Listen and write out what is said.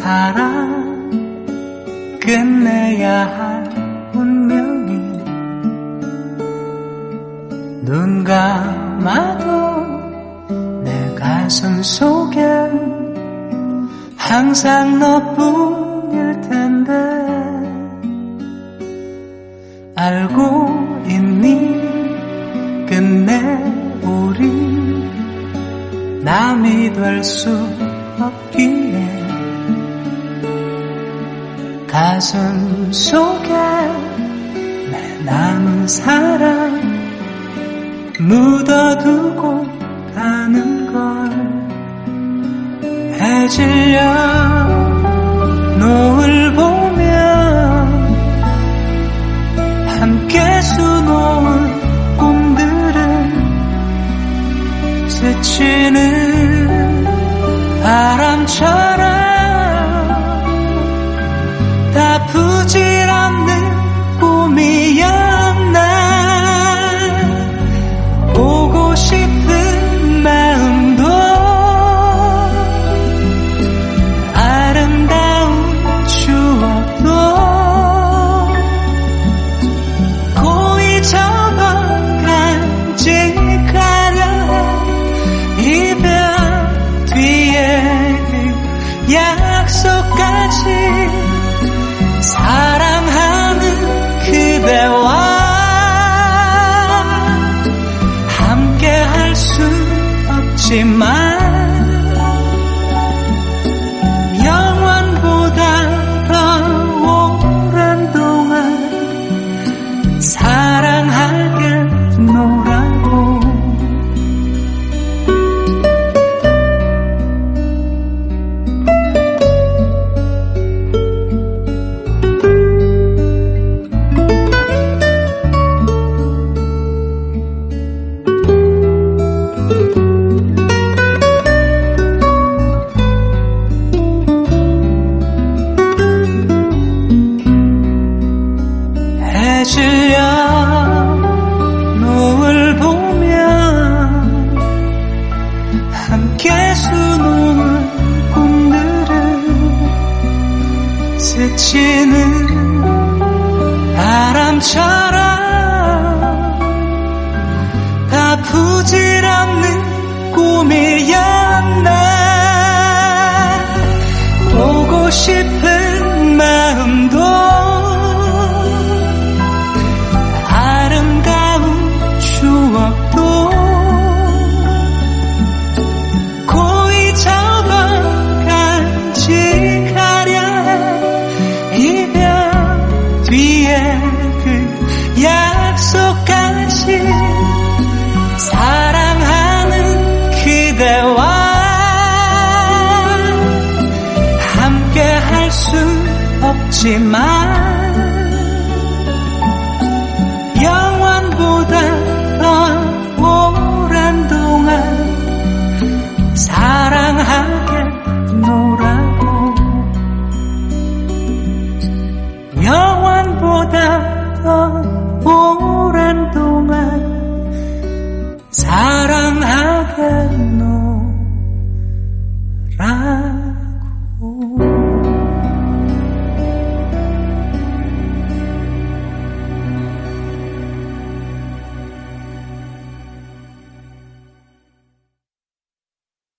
사랑 끝내야 할 운명이 눈 감아도 내 가슴 속엔 항상 너뿐일 텐데 알고 있니? 끝내 우리 남이 될 수 없기에 가슴 속에 내 남은 사랑 묻어두고 가는 걸 해질려 노을 보면 함께 수놓은 꿈들은 스치는 바람처럼 다 부질 사랑 스치는 바람처럼 다 부질없는 꿈이었나 보고 싶 없지만 영원보다 더 오랜 동안 사랑하겠노라고 영원보다 더 오랜 동안 사랑하게